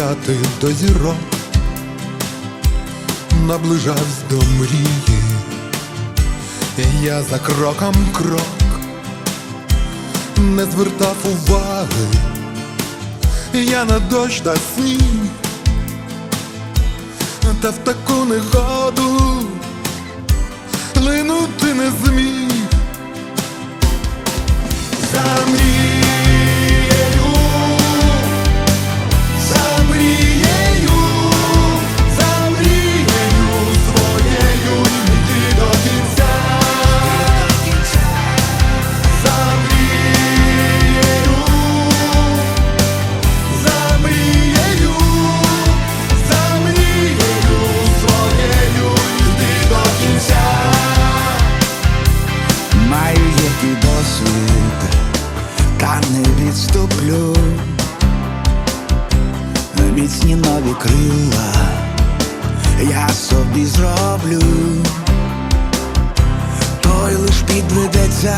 долучати до зірок, наближавсь до мрії, я за кроком крок не звертав уваги, я на дощ та сніг, та в таку негоду линути не зміг. Нові крила я собі зроблю, той лиш підведеться